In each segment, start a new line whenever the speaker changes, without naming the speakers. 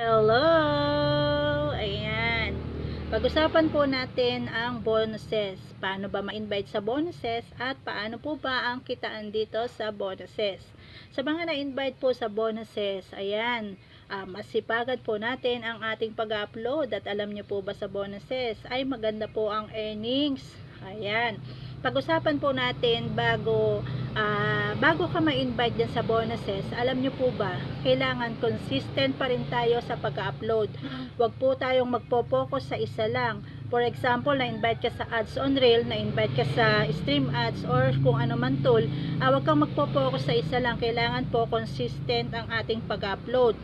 Hello! Ayan. Pag-usapan po natin ang bonuses. Paano ba ma-invite sa bonuses at paano po ba ang kitaan dito sa bonuses. Sa mga na-invite po sa bonuses, ayan, ah, masipagan po natin ang ating pag-upload at alam nyo po ba sa bonuses ay maganda po ang earnings. Ayan. Pag-usapan po natin bago ah, bago ka ma-invite dyan sa bonuses, alam nyo po ba, kailangan consistent pa rin tayo sa pag-upload. Huwag po tayong magpo-focus sa isa lang. For example, na-invite ka sa ads on reel, na-invite ka sa stream ads or kung ano man tool, ah, huwag kang magpo-focus sa isa lang. Kailangan po consistent ang ating pag-upload.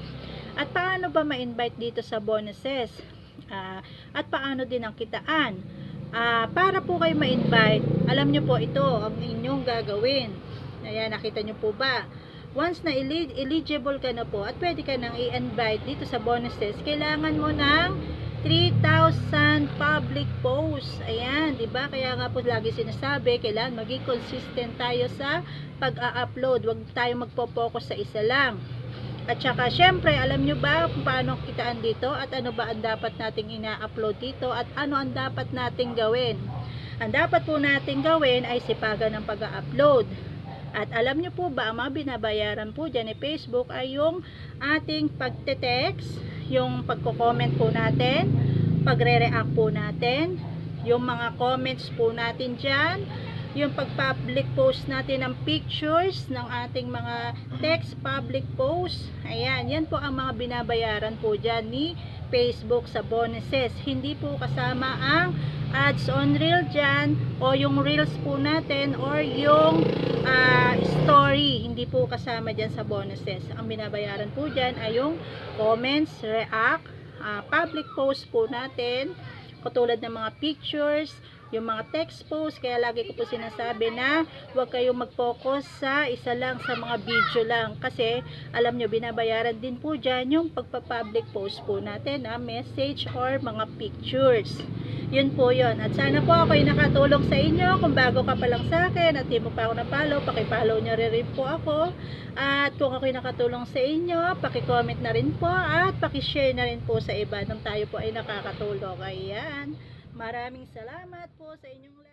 At paano ba ma-invite dito sa bonuses? Ah, at paano din ang kitaan? Ah, para po kayo ma-invite, alam nyo po ito ang inyong gagawin. Ayan, nakita nyo po ba? Once na eli- eligible ka na po at pwede ka nang i-invite dito sa bonuses, kailangan mo ng 3,000 public posts. Ayan, 'di ba? Kaya nga po lagi sinasabi, kailangan maging consistent tayo sa pag-a-upload. Huwag tayo magpo-focus sa isa lang. At saka, syempre, alam nyo ba kung paano kitaan dito at ano ba ang dapat nating ina-upload dito at ano ang dapat nating gawin. Ang dapat po nating gawin ay sipagan ng pag-upload. At alam nyo po ba, ang mga binabayaran po dyan ni Facebook ay yung ating pagte-text, yung pagko-comment po natin, pagre-react po natin, yung mga comments po natin dyan, yung pag-public post natin ng pictures ng ating mga text public post. Ayan, yan po ang mga binabayaran po dyan ni Facebook sa bonuses. Hindi po kasama ang ads on reel dyan o yung reels po natin or yung ah, story. Hindi po kasama dyan sa bonuses. Ang binabayaran po dyan ay yung comments, react, ah, public post po natin, katulad ng mga pictures, yung mga text post, kaya lagi ko po sinasabi na huwag kayong mag-focus sa isa lang sa mga video lang kasi alam nyo, binabayaran din po dyan yung pagpa-public post po natin na message or mga pictures. Yun po yun. At sana po ako'y nakatulong sa inyo. Kung bago ka pa lang sa akin at di mo pa ako na-follow, pakipollow nyo rin po ako. At kung ako'y nakatulong sa inyo, pakicomment na rin po at pakishare na rin po sa iba nang tayo po ay nakakatulong. Ayan. Maraming salamat po sa inyong